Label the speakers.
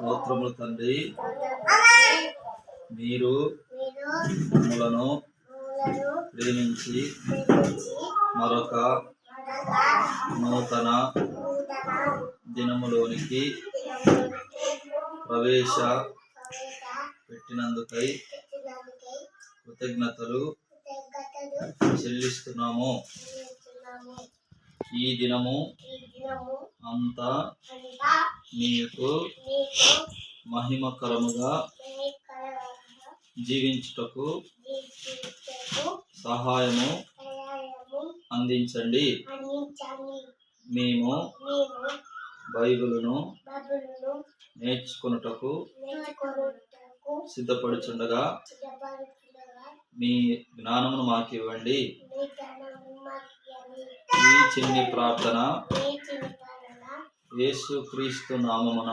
Speaker 1: స్తోత్రములు తండ్రి. మీరు మమ్మలను ప్రేమించి మరొక నూతన దినములోనికి ప్రవేశ పెట్టినందుకై కృతజ్ఞతలు చెల్లిస్తున్నాము. ఈ దినము అంతా మీకు మహిమకరముగా జీవించుటకు సహాయము అందించండి. మేము బైబిలును నేర్చుకొనుటకు సిద్ధపడుచుండగా మీ జ్ఞానమును మాకు ఇవ్వండి. ఈ చిన్ని ప్రార్థన
Speaker 2: మీ చిన్నతనాన
Speaker 1: యేసు క్రీస్తు నామమున